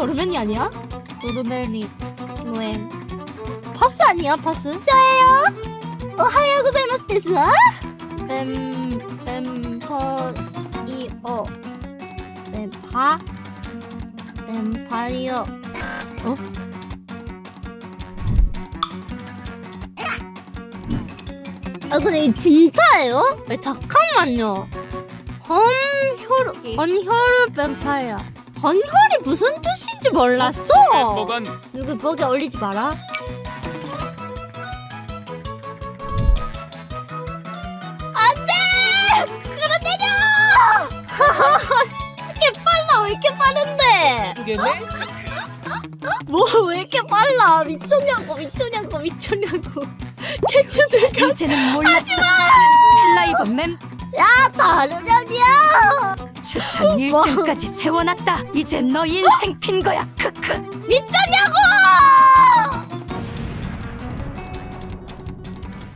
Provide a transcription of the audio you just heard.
노르맨이 아니야? 노르맨이 노엠 파스 아니야? 파스? 저예요? 오하요 고자이마스 데스 뱀 뱀퍼 이어. 뱀파? 뱀파이어. 어? 아 근데 진짜예요? 아, 잠깐만요. 헌혈 헌혈 뱀파이어 헌혈이 무슨 뜻인지 몰랐어. 뭐건. 누구 벽에 올리지 마라. 안돼! 그러 때려! 이렇게 빨라. 왜 이렇게 빠른데? 두겠네? 뭐 왜 이렇게 빨라? 미쳤냐고 미쳤냐고 미쳤냐고. 개추들가 이제는 몰랐어. 스텔라이버 맴 다른 년이 뭐? 1등까지 세워놨다. 이제 너 인생 핀 거야. 크크. 미쳤냐고